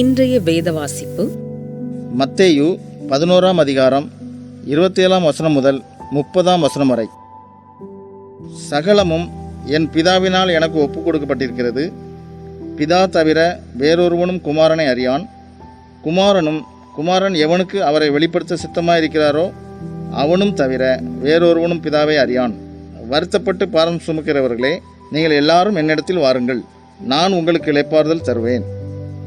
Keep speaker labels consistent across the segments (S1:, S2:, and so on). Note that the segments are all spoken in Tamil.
S1: இன்றைய வேத வாசிப்பு
S2: மத்தேயு பதினோராம் அதிகாரம் இருபத்தேழாம் வசனம் முதல் முப்பதாம் வசனம் வரை. சகலமும் என் பிதாவினால் எனக்கு ஒப்பு கொடுக்கப்பட்டிருக்கிறது பிதா தவிர வேறொருவனும் குமாரனை அறியான். குமாரனும் குமாரன் எவனுக்கு அவரை வெளிப்படுத்த சித்தமாக இருக்கிறாரோ அவனும் தவிர வேறொருவனும் பிதாவை அறியான். வருத்தப்பட்டு பாரம் சுமக்கிறவர்களே நீங்கள் எல்லாரும் என்னிடத்தில் வாருங்கள். நான் உங்களுக்கு இழைப்பாறுதல் தருவேன்.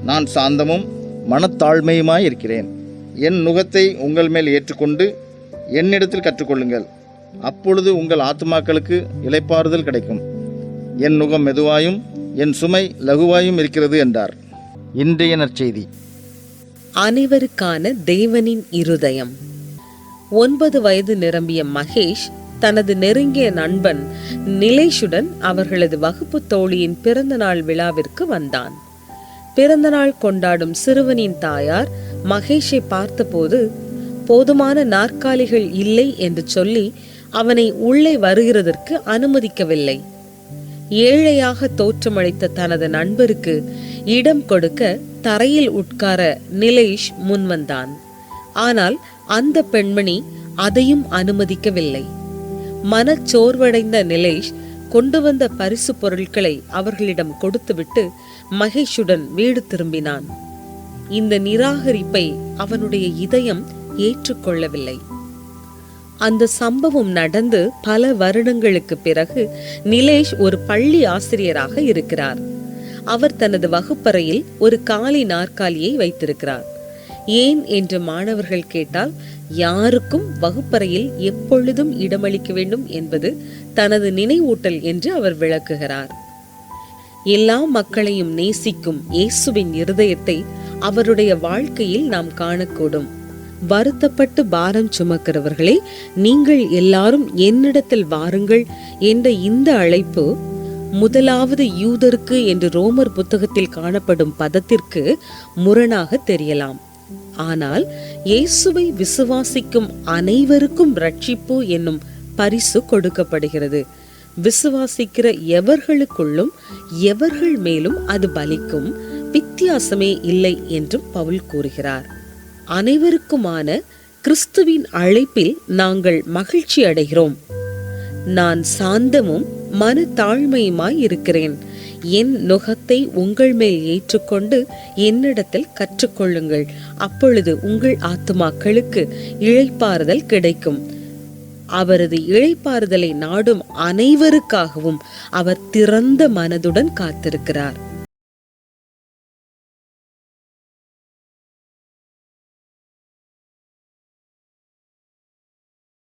S2: நான் சாந்தமும் மனத்தாழ்மையுமாய் இருக்கிறேன் என் நுகத்தை உங்கள் மேல் ஏற்றுக்கொண்டு என்னிடத்தில் கற்றுக்கொள்ளுங்கள். அப்பொழுது உங்கள் ஆத்துமாக்களுக்கு இளைப்பாறுதல் கிடைக்கும். என் நுகம் மெதுவாயும் என் சுமை லகுவாயும் இருக்கிறது என்றார். இன்றைய நற்செய்தி
S1: அனைவருக்கான தேவனின் இருதயம். ஒன்பது வயது நிரம்பிய மகேஷ் தனது நெருங்கிய நண்பன் நிலேஷுடன் அவர்களது வகுப்பு தோழியின் பிறந்தநாள் விழாவிற்கு வந்தான். பிறந்தநாள் கொண்டாடும் சிறுவனின் தாயார் மகேஷை பார்த்தபோது போதுமான நாற்காலிகள் இல்லை என்று சொல்லி அவனை உள்ளே வருகிறதற்கு அனுமதிக்கவில்லை. ஏழையாக தோற்றமளித்த தனது நண்பருக்கு இடம் கொடுக்க தரையில் உட்கார நிலேஷ் முன்வந்தான் ஆனால் அந்த பெண்மணி அதையும் அனுமதிக்கவில்லை. மனச்சோர்வடைந்த நிலேஷ் கொண்டு வந்த பரிசு பொருட்களை அவர்களிடம் கொடுத்துவிட்டு மகேஷுடன் வீடு திரும்பினான். இந்த நிராகரிப்பை அவனுடைய இதயம் ஏற்றுக்கொள்ளவில்லை. அந்த சம்பவம் நடந்து பல வருடங்களுக்கு பிறகு நிலேஷ் ஒரு பள்ளி ஆசிரியராக இருக்கிறார். அவர் தனது வகுப்பறையில் ஒரு காலி நாற்காலியை வைத்திருக்கிறார். ஏன் என்று மாணவர்கள் கேட்டால் யாருக்கும் வகுப்பறையில் எப்பொழுதும் இடமளிக்க வேண்டும் என்பது தனது நினைவூட்டல் என்று அவர் விளக்குகிறார். எல்லா மக்களையும் நேசிக்கும் இயேசுவின் இருதயத்தை அவருடைய வாழ்க்கையில் நாம் காணக்கூடும். வருத்தப்பட்டு பாரம் சுமக்கிறவர்களே நீங்கள் எல்லாரும் என்னிடத்தில் வாருங்கள் என்ற இந்த அழைப்பு முதலாவது யூதருக்கு என்று ரோமர் புத்தகத்தில் காணப்படும் பதத்திற்கு முரணாக தெரியலாம். ஆனால் இயேசுவை விசுவாசிக்கும் அனைவருக்கும் ரட்சிப்பு என்னும் பரிசு கொடுக்கப்படுகிறது. விசுவாசிக்கிற எவர்களுக்குள்ளும் எவர்கள் மேலும் அது பலிக்கும் வித்தியாசமே இல்லை என்றும் பவுல் கூறுகிறார். அனைவருக்குமான கிறிஸ்துவின் அழைப்பில் நாங்கள் மகிழ்ச்சி அடைகிறோம் நான் சாந்தமும் மன தாழ்மையுமாய் இருக்கிறேன். என் நுகத்தை உங்கள் மேல் ஏற்றுக்கொண்டு என்னிடத்தில் கற்றுக்கொள்ளுங்கள். அப்பொழுது உங்கள் ஆத்துமாக்களுக்கு இழைப்பாறுதல் கிடைக்கும். அவரது இழைப்பாறுதலை நாடும் அனைவருக்காகவும் அவர் திறந்த மனதுடன் காத்திருக்கிறார்.